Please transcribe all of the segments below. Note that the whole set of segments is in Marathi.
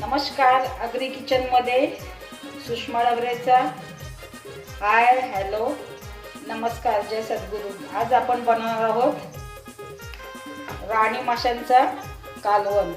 नमस्कार अग्री किचनमध्ये सुषमा डबरेचा हाय हॅलो नमस्कार जय सद्गुरू. आज आपण बनवणार आहोत राणी माशांचा कालवण.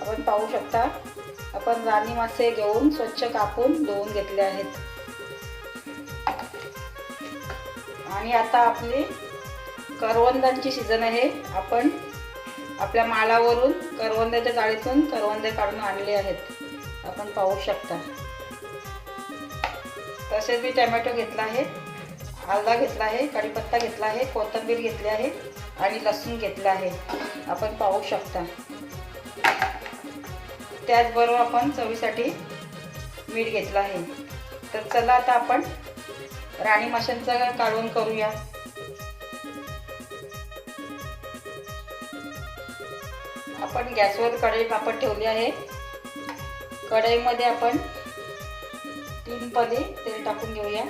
आपण पाहू शकता आपण राणी मासे घेऊन स्वच्छ कापून धुवून घेतले आहेत. आणि आता आपली करवंदांची सीझन आहे. आपण आपल्या मालावरून करवंद्याच्या जाळीतून करवंदे काढून आणले आहेत. आपण पाहू शकता. तसेच मी टमॅटो घेतला आहे आलदा घेतला आहे कढीपत्ता घेतला आहे कोथिंबीर घेतली आहे आणि लसूण घेतला आहे. आपण पाहू शकता. त्याचबरोबर आपण चवीसाठी मीठ घेतलं आहे. तर चला आता आपण राणी माशांचा काढून करूया. आपण गॅसवर कढई पापड ठेवली आहे. कढईमध्ये आपण तीन पदे तेल टाकून घेऊया.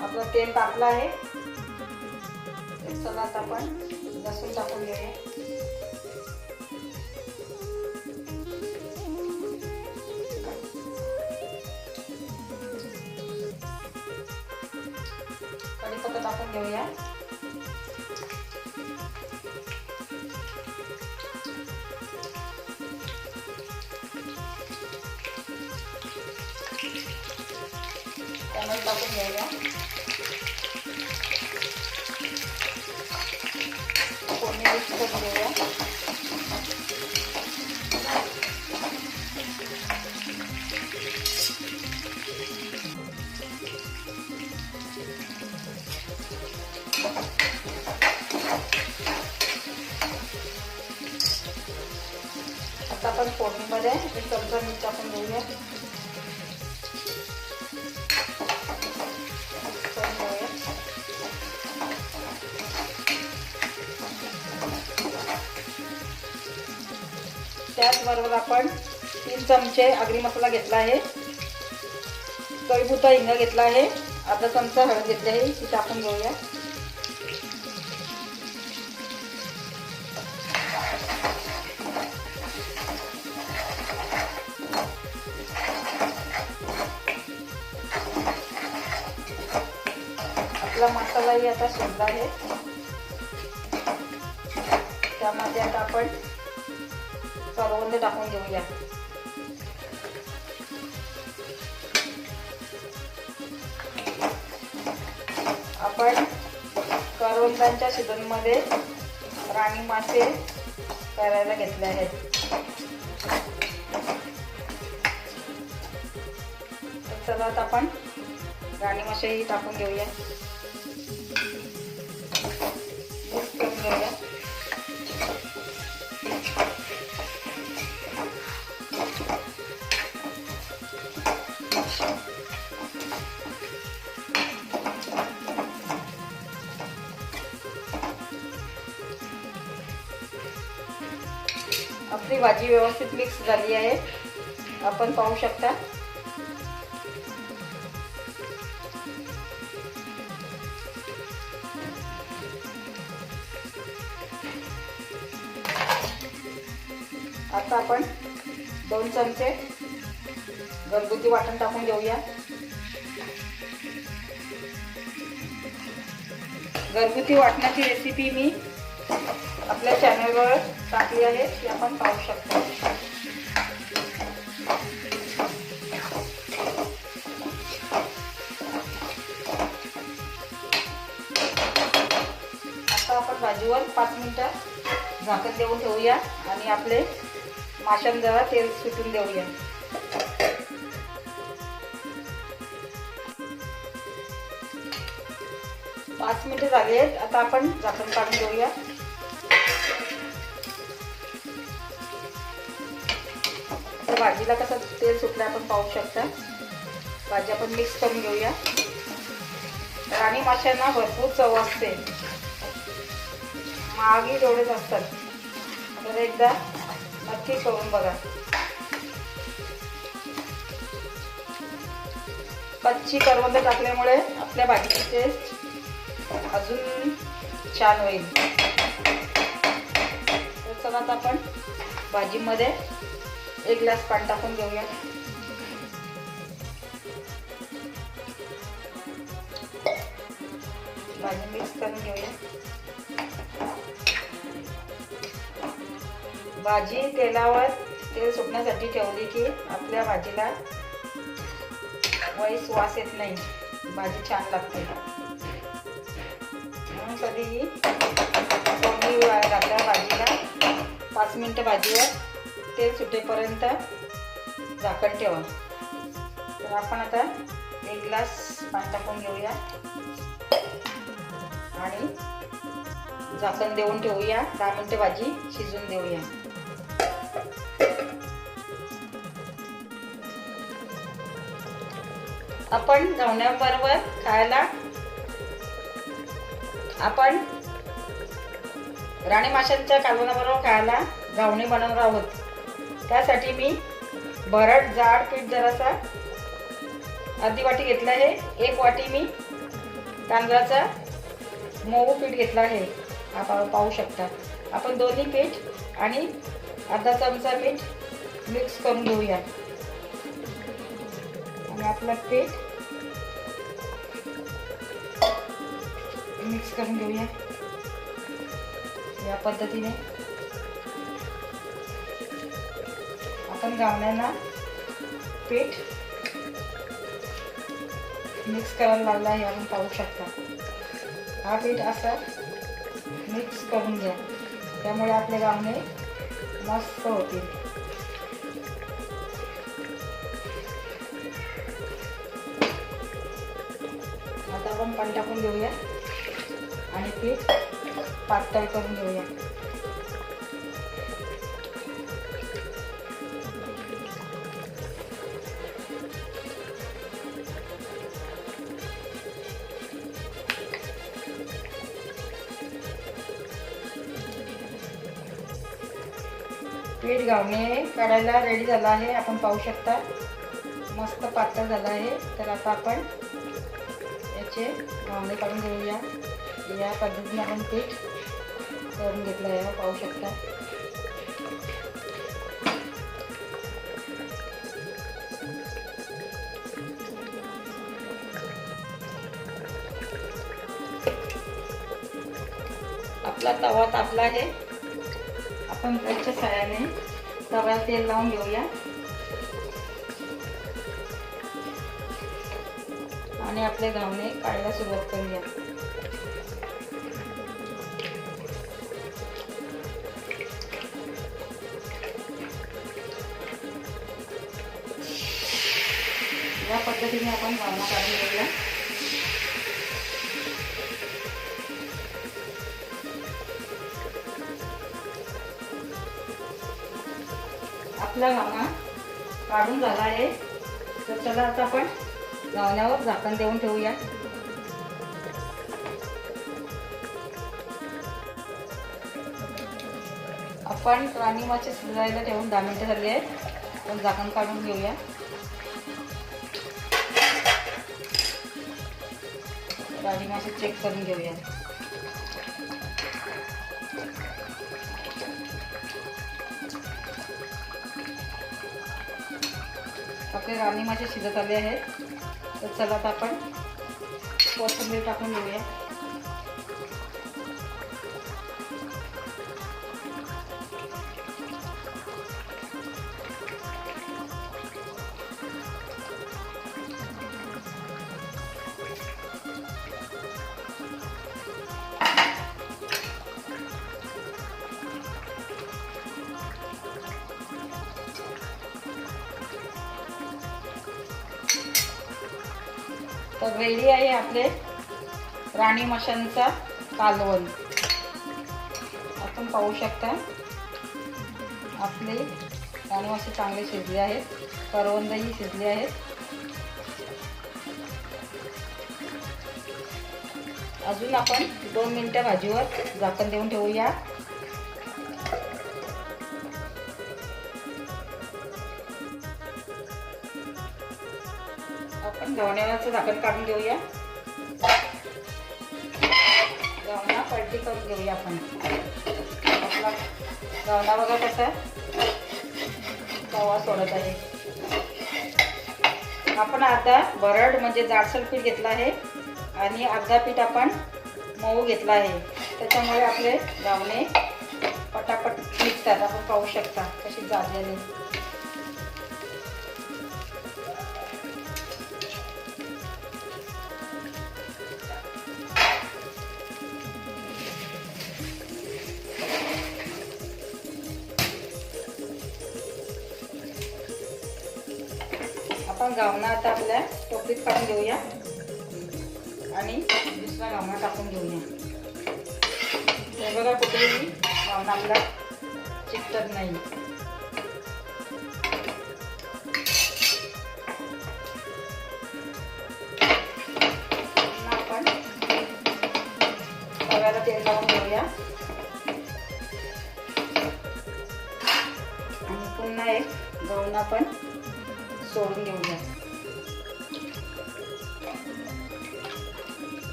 आपलं तेल तापला आहे. चला आपण लसूण टाकून घेऊया. कढीपत्ता टाकून घेऊया. त्यामध्ये टाकून घेऊया फोडणी मिक्स करून घेऊया आता आपण फोडणीमध्ये एक चमचा मीठ त्याचबरोबर आपण तीन चमचे आगरी मसाला घेतला आहे. कळीपुता हिंग घेतला आहे. अर्धा चमचा हळद घेतली आहे. ती टाकून घेऊया. आपला मसालाही आता शिजला आहे. त्यामध्ये आता आपण करवंद टाकून घेऊया आपण करवंदांच्या शिजनमध्ये राणी मासे करायला घेतले आहेत तर चला आपण राणी मासेही टाकून घेऊया आपली भाजी व्यवस्थित मिक्स झाली आहे. आपण पाहू शकता. आता आपण दोन चमचे घरगुती वाटण टाकून घेऊया. घरगुती वाटणाची रेसिपी मी आपल्या चॅनलवर टाकली आहे ती आपण पाहू शकतो. आता आपण भाजीवर पाच मिनिटं झाकण देऊन ठेवूया आणि आपले माशांजवळ तेल सुटून देऊया. पाच मिनिटं झाली आहेत आता आपण झाकण काढून घेऊया. तर भाजीला कसं तेल सुटलं आपण पाहू शकता. भाजी आपण मिक्स करून घेऊया. राणी माशांना भरपूर चव असते. महागही तेवढेच असतात. तर एकदा नक्की करून बघा. कच्ची करवंद टाकल्यामुळे आपल्या भाजीची टेस्ट अजून छान होईल. तर चला आता आपण भाजीमध्ये एक ग्लास पाणी टाकून घेऊया. भाजी मिक्स करून घेऊया. भाजी तेलावर तेल सुकण्यासाठी ठेवली की आपल्या भाजीला वैस वास येत नाही. भाजी छान लागते. म्हणून कधीही कोणी आपल्या भाजीला पाच मिनटं भाजीवर तेल सुटेपर्यंत झाकण ठेवा. तर आपण आता एक ग्लास पाणी टाकून घेऊया. आणि झाकण देऊन ठेवूया. दहा मिनटं भाजी शिजून देऊया. आपण जेवण्याबरोबर खायला आपण राणी माशांच्या कालवणाबरोबर खायला धावणी बनवणार आहोत. त्यासाठी मी भरड जाड पीठ जरासा अर्धी वाटी घेतला आहे. एक वाटी मी तांदळाचा मऊ पीठ घेतला आहे. आपण पाहू शकता. आपण दोन्ही पीठ आणि अर्धा चमचा मीठ मिक्स करून घेऊया. आणि आपलं पीठ मिक्स करून घेऊया. या पद्धतीने. आपण गावण्यांना पीठ मिक्स करायला लागला आहे आपण पाहू शकता. हा पीठ असा मिक्स करून घ्या. त्यामुळे आपले गावणे मस्त होतील. आता आपण पण टाकून घेऊया आणि पीठ पातळ करून घेऊया. पीठ घावणे काढायला रेडी झाला आहे. आपण पाहू शकता. मस्त पातळ झालं आहे. तर आता आपण याचे गावणे काढून घेऊया. या पद्धतीने आपण पीठ करून घेतलं आहे. पाहू शकता. आपला तवा तापला आहे. आपण त्याच्या साह्याने तव्याला तेल लावून घेऊया. आणि आपले घावणे काढायला सुरुवात करूया. या पद्धतीने आपण घावणा काढून घेऊया. आपला घावणा काढून झाला आहे. तर चला आता आपण घावण्यावर झाकण देऊन ठेवूया. आपण राणी मासे शिजायला ठेवून दहा मिनिटं झाली आहेत. पण झाकण काढून घेऊया. राणी मासे चेक करून घेऊया. आपले राणी माझे शिजत आले आहेत. तर चला आता आपण कोथिंबीर टाकून घेऊया. तर रेडी आहे आपले राणी मशांचा कालवण. आपण पाहू शकता आपले राणी मासे चांगले शिजले आहेत करवंदही शिजले आहेत. अजून आपण दोन मिनटं भाजीवर झाकण देऊन ठेवूया. आपण गवण्याचं झाकण काढून घेऊया. गवणा पलटी करून घेऊया आपण. आपला गवणा बघा कसा तवा सोडत आहे. आपण आता भरड म्हणजे जाडसर पीठ घेतलं आहे आणि अर्धा पीठ आपण मऊ घेतला आहे. त्याच्यामुळे आपले गावणे पटापट निघतात. आपण पाहू शकता कशी जाडलेले. आपण गावना आता आपल्या टोपलीत काढून घेऊया. आणि दुसरा गावना टाकून घेऊया. हे बघा कुठेही गावना आपला चिकटत नाही. पुन्हा आपण तव्याला तेल लावून घेऊया. आणि पुन्हा एक गहून आपण सोडून घेऊया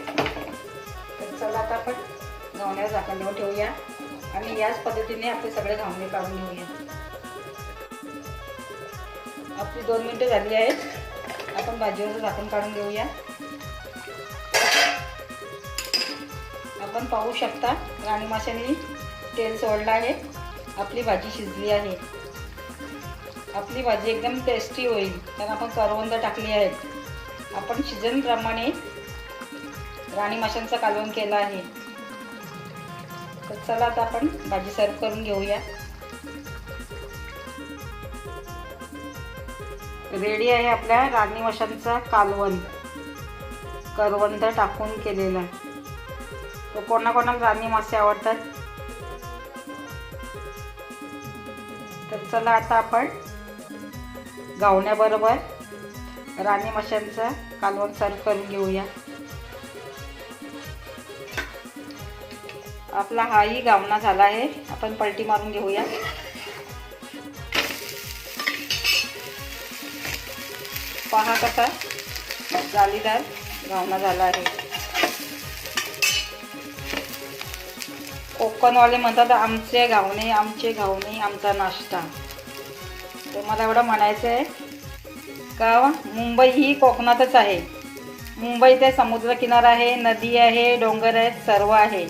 तर चला आता आपण गव्हाण्यावर झाकण देऊन ठेवूया. आणि याच पद्धतीने आपले सगळे घावणे काढून घेऊया. आपली दोन मिनटं झाली आहेत. आपण भाजीवर झाकण काढून घेऊया. आपण पाहू शकता राणी माशांनी तेल सोडलं आहे. आपली भाजी शिजली आहे. आपली भाजी एकदम टेस्टी होईल कारण आपण करवंद टाकली आहेत आपण शिजनप्रमाणे राणी माशांचा कालवण केला आहे. तर चला आता आपण भाजी सर्व करून घेऊया. रेडी आहे आपल्या राणी मशांचा कालवण. करवंद टाकून केलेला. तो कोणा कोणाला राणी मासे आवडतात? तर चला आता आपण गावण्याबरोबर राणी माशांचं कालवण सर्व करून घेऊया. आपला हाही गावना झाला आहे. आपण पलटी मारून घेऊया. पहा कसा जालीदार गावना झाला आहे. कोकणवाले म्हणतात आमचे गावणे आमचे गावणे आमचा नाश्ता. तर मला एवढं म्हणायचं आहे का मुंबई ही कोकणातच आहे. मुंबई ते समुद्रकिनारा आहे नदी आहे डोंगर आहेत सर्व आहे.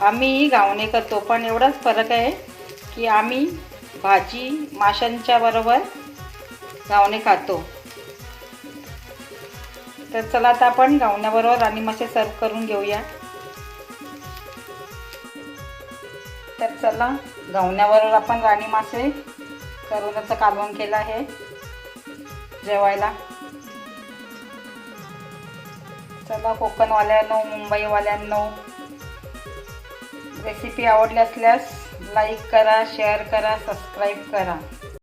आम्ही गावणे करतो पण एवढाच फरक आहे की आम्ही भाजी माशांच्या बरोबर गावणे खातो. तर चला आता आपण गावण्याबरोबर आणि मासे सर्व करून घेऊया. तर चला गावण्याबरोबर आपण राणी मासे करोनाचं कालवण केलं आहे जेवायला. चला कोकणवाल्यांनो मुंबईवाल्यांनो रेसिपी आवडली असल्यास लाईक करा शेअर करा सबस्क्राईब करा.